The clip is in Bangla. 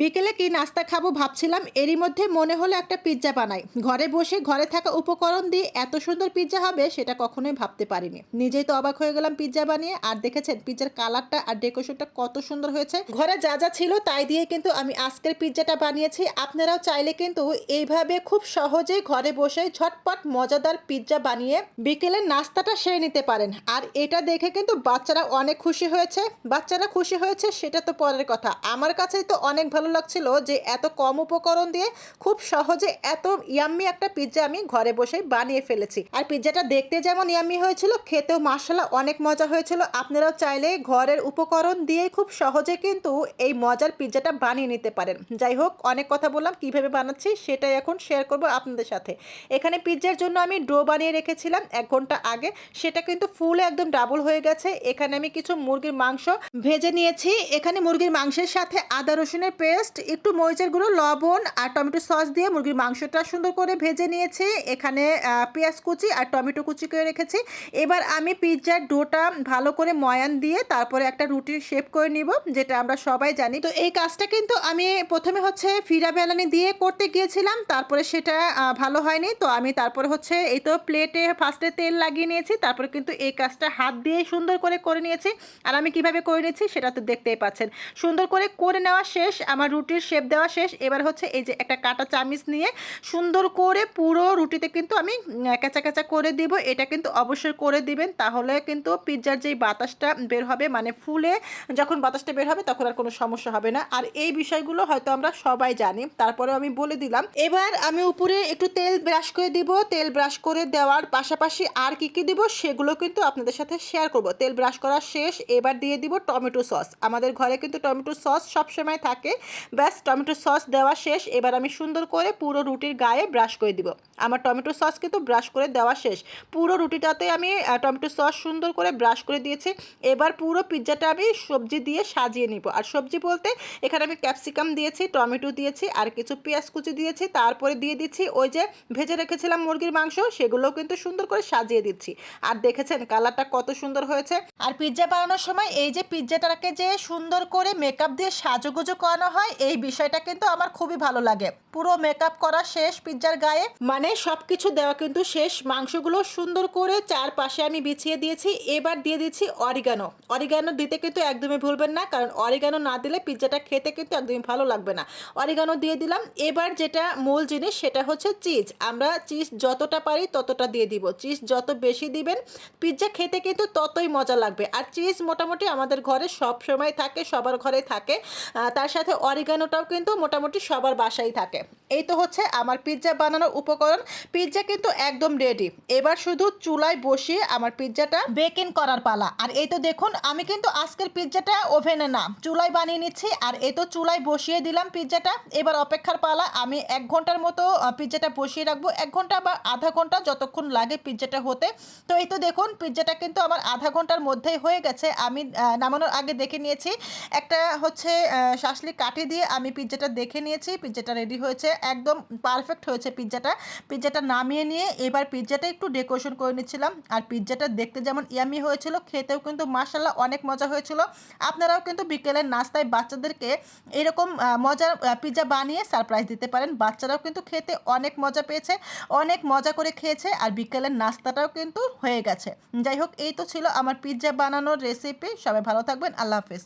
বিকেলে কি নাস্তা খাব ভাবছিলাম, এরই মধ্যে মনে হলো একটা পিৎজা বানাই। ঘরে বসে ঘরে থাকা উপকরণ দিয়ে এত সুন্দর পিৎজা হবে সেটা কখনোই ভাবতে পারিনি। নিজেই তো অবাক হয়ে গেলাম পিৎজা বানিয়ে। আর দেখেছেন, পিৎজার কালারটা আর ডেকোরেশনটা কত সুন্দর হয়েছে। ঘরে যা যা ছিল তাই দিয়ে কিন্তু আমি আজকের পিৎজাটা বানিয়েছি। আপনারাও চাইলে কিন্তু এইভাবে খুব সহজেই ঘরে বসে ঝটপট মজাদার পিৎজা বানিয়ে বিকেলের নাস্তাটা সেরে নিতে পারেন। আর এটা দেখে কিন্তু বাচ্চারা অনেক খুশি হয়েছে। বাচ্চারা খুশি হয়েছে সেটা তো পরের কথা। আমার কাছে তো অনেক ভালো লাগছিল যে এত কম উপকরণ দিয়ে খুব সহজে এত ইয়াম্মি একটা পিৎজা আমি ঘরে বসে বানিয়ে ফেলেছি। আর পিৎজাটা দেখতে যেমন ইয়াম্মি হয়েছিল, খেতেও মাসালা অনেক মজা হয়েছিল। আপনারাও চাইলে ঘরের উপকরণ দিয়ে খুব সহজে কিন্তু এই মজার পিৎজাটা বানিয়ে নিতে পারেন। যাই হোক, অনেক কথা বললাম, কীভাবে বানাচ্ছি সেটাই এখন শেয়ার করব আপনাদের সাথে। এখানে পিৎজার জন্য আমি ডো বানিয়ে রেখেছিলাম এক ঘণ্টা আগে। সেটা কিন্তু ফুলে একদম ডাবল হয়ে গেছে। এখানে আমি কিছু মুরগির মাংস ভেজে নিয়েছি। এখানে মুরগির মাংসের সাথে আদা রসুনের পেস্ট একটু মরিচের গুঁড়ো, লবণ আর টমেটো সস দিয়ে মুরগির মাংসটা সুন্দর করে ভেজে নিয়েছি। এখানে পেঁয়াজ কুচি আর টমেটো কুচি করে রেখেছি। এবার আমি পিৎজার ডোটা ভালো করে ময়ান দিয়ে তারপরে একটা রুটির শেপ করে নিব, যেটা আমরা সবাই জানি। তো এই কাজটা কিন্তু আমি প্রথমে হচ্ছে ফিরা বেলানি দিয়ে করতে গিয়েছিলাম, তারপরে সেটা ভালো হয়নি। তো আমি তারপরে হচ্ছে এই তো প্লেটে ফার্স্টে তেল লাগিয়ে নিয়েছি, তারপরে কিন্তু এই কাজটা হাত দিয়ে সুন্দর করে করে নিয়েছি। আর আমি কীভাবে করে নিয়েছি সেটা তো দেখতেই পাচ্ছেন। সুন্দর করে করে নেওয়া শেষ আমার রুটির শেপ দেওয়া শেষ। এবার হচ্ছে এই যে একটা কাটা চামিচ নিয়ে সুন্দর করে পুরো রুটিতে কিন্তু আমি উম, ক্যাঁচা ক্যাঁচা করে দিব। এটা কিন্তু অবশ্যই করে দিবেন। তাহলে কিন্তু পিৎজার যেই বাতাসটা বের হবে মানে ফুলে যখন বাতাসটা বের হবে তখন আর কোনো সমস্যা হবে না। আর এই বিষয়গুলো হয়তো আমরা সবাই জানি। তারপরেও আমি বলে দিলাম। এবার আমি উপরে একটু তেল ব্রাশ করে দিব। তেল ব্রাশ করে দেওয়ার পাশাপাশি আর কি কি দিব সেগুলো কিন্তু আপনাদের সাথে শেয়ার করব। তেল ব্রাশ করা শেষ। এবার দিয়ে দিব টমেটো সস। আমাদের ঘরে কিন্তু টমেটো সস সবসময় থাকে। ব্যাস, টমেটো সস দেওয়া শেষ। এবার আমি সুন্দর করে পুরো রুটির গায়ে ব্রাশ করে দিব। আমার টমেটো সস কিন্তু ব্রাশ করে দেওয়া শেষ। পুরো রুটিটাতে আমি টমেটো সস সুন্দর করে ব্রাশ করে দিয়েছি। এবার পুরো পিৎজাটা আমি সবজি দিয়ে সাজিয়ে নিব। আর সবজি বলতে এখানে আমি ক্যাপসিকাম দিয়েছি, টমেটো দিয়েছি, আর কিছু পেঁয়াজ কুচি দিয়েছি। তারপরে দিয়ে দিচ্ছি ওই যে ভেজে রেখেছিলাম মুরগির মাংস, সেগুলোও কিন্তু সুন্দর করে সাজিয়ে দিচ্ছি। আর দেখেছেন কালারটা কত সুন্দর হয়েছে। আর পিৎজা বানানোর সময় এই যে পিৎজাটাকে যে সুন্দর করে মেকআপ দিয়ে সাজুগুজু করানো হয় এই বিষয়টা কিন্তু আমার খুবই ভালো লাগে। পুরো মেকআপ করা শেষ পিৎজার গায়ে মানে সব কিছু দেওয়া কিন্তু শেষ। মাংসগুলো সুন্দর করে চারপাশে আমি বিছিয়ে দিয়েছি। এবার দিয়ে দিচ্ছি অরিগানো অরিগানো দিতে কিন্তু একদমই ভুলবেন না, কারণ অরিগানো না দিলে পিৎজাটা খেতে কিন্তু একদমই ভালো লাগবে না। অরিগানো দিয়ে দিলাম। এবার যেটা মূল জিনিস সেটা হচ্ছে চিজ আমরা চিজ যতটা পারি ততটা দিয়ে দিব। চিজ যত বেশি দিবেন পিৎজা খেতে কিন্তু ততই মজা লাগবে। আর চিজ মোটামুটি আমাদের ঘরে সব সময় থাকে, সবার ঘরে থাকে। তার সাথে অরিগানোটাও কিন্তু মোটামুটি সবার বাসায় থাকে। এই তো হচ্ছে আমার পিৎজা বানানোর উপকরণ। পিৎজা কিন্তু একদম রেডি এবার শুধু চুলায় বসিয়ে আমার পিৎজাটা বেকিং করার পালা। আর এই তো দেখুন, আমি কিন্তু আজকের পিৎজাটা ওভেনে না, চুলায় বানিয়ে নিচ্ছি। আর এই তো চুলায় বসিয়ে দিলাম পিৎজাটা এবার অপেক্ষার পালা, আমি এক ঘণ্টার মতো পিৎজাটা বসিয়ে রাখব। এক ঘণ্টা বা আধা ঘণ্টা যতক্ষণ লাগে পিৎজাটা হতে। তো এই তো দেখুন পিৎজাটা কিন্তু আমার আধা ঘণ্টার মধ্যেই হয়ে গেছে। আমি নামানোর আগে দেখে নিয়েছি। একটা হচ্ছে শাসলি কাঠি দিয়ে আমি পিৎজাটা দেখে নিয়েছি পিৎজাটা রেডি হয়েছে, একদম পারফেক্ট হয়েছে পিৎজাটা পিৎজাটা নামিয়ে নিয়ে এবার পিৎজাটা একটু ডেকোরেশন করে নিচ্ছিলাম। আর পিৎজাটা দেখতে যেমন ইয়ামি হয়েছিল, খেতেও কিন্তু মাসাল্লাহ অনেক মজা হয়েছিল। আপনারাও কিন্তু বিকেলের নাস্তায় বাচ্চাদেরকে এরকম মজার পিৎজা বানিয়ে সারপ্রাইজ দিতে পারেন। বাচ্চারাও কিন্তু খেতে অনেক মজা পেয়েছে, অনেক মজা করে খেয়েছে আর বিকেলের নাস্তাটাও কিন্তু হয়ে গেছে। যাই হোক, এই তো ছিল আমার পিৎজা বানানোর রেসিপি সবাই ভালো থাকবেন, আল্লাহ হাফেজ।